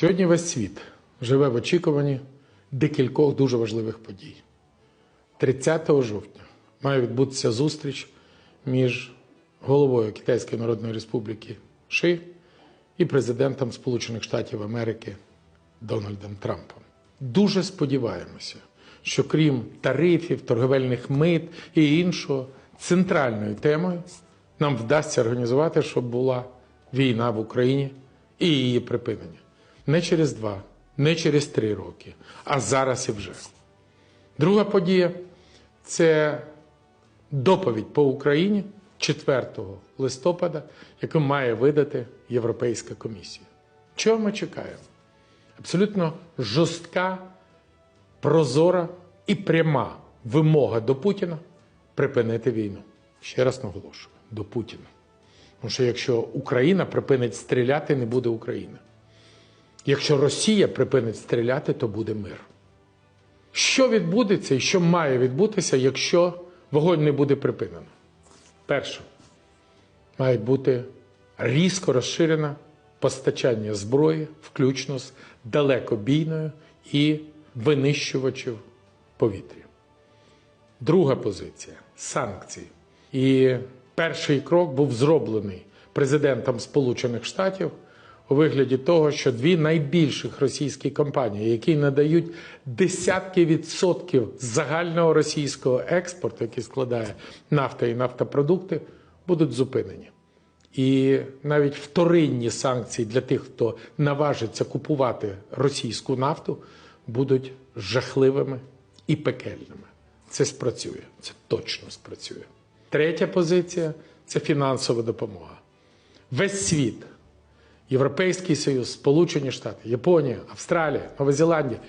Сьогодні весь світ живе в очікуванні декількох дуже важливих подій. 30 жовтня має відбутися зустріч між головою Китайської Народної Республіки Ши і президентом Сполучених Штатів Америки Дональдом Трампом. Дуже сподіваємося, що крім тарифів, торговельних мит і іншого, центральною темою нам вдасться організувати, щоб була війна в Україні і її припинення. Не через два, не через три роки, а зараз і вже. Друга подія це доповідь по Україні 4 листопада, яку має видати Європейська комісія. Чого ми чекаємо? Абсолютно жорстка, прозора і пряма вимога до Путіна припинити війну. Ще раз наголошую, до Путіна. Тому що якщо Україна припинить стріляти, не буде України. Якщо Росія припинить стріляти, то буде мир. Що відбудеться і що має відбутися, якщо вогонь не буде припинено? Перше, має бути різко розширене постачання зброї, включно з далекобійною і винищувачів повітря. Друга позиція санкції. І перший крок був зроблений президентом Сполучених Штатів у вигляді того, що дві найбільших російські компанії, які надають десятки відсотків загального російського експорту, який складає нафта і нафтопродукти, будуть зупинені. І навіть вторинні санкції для тих, хто наважиться купувати російську нафту, будуть жахливими і пекельними. Це спрацює, це точно спрацює. Третя позиція це фінансова допомога. Весь світ, Європейський Союз, Сполучені Штати, Японія, Австралія, Нова Зеландія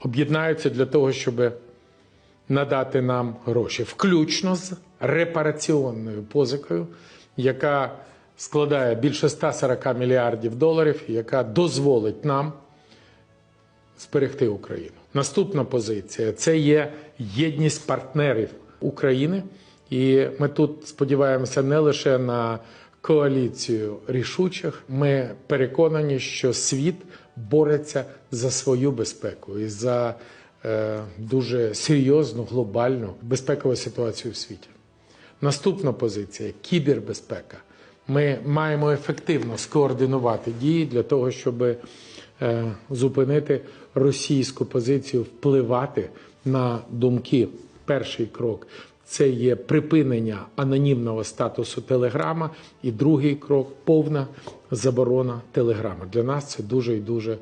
об'єднаються для того, щоб надати нам гроші, включно з репараціонною позикою, яка складає більше 140 мільярдів доларів, яка дозволить нам зберегти Україну. Наступна позиція це є єдність партнерів України, і ми тут сподіваємося не лише на коаліцію рішучих. Ми переконані, що світ бореться за свою безпеку і за е, дуже серйозну глобальну безпекову ситуацію в світі. Наступна позиція кібербезпека. Ми маємо ефективно скоординувати дії для того, щоб е, зупинити російську позицію, впливати на думки. Перший крок це є припинення анонімного статусу Телеграма, і другий крок повна заборона Телеграма. Для нас це дуже і дуже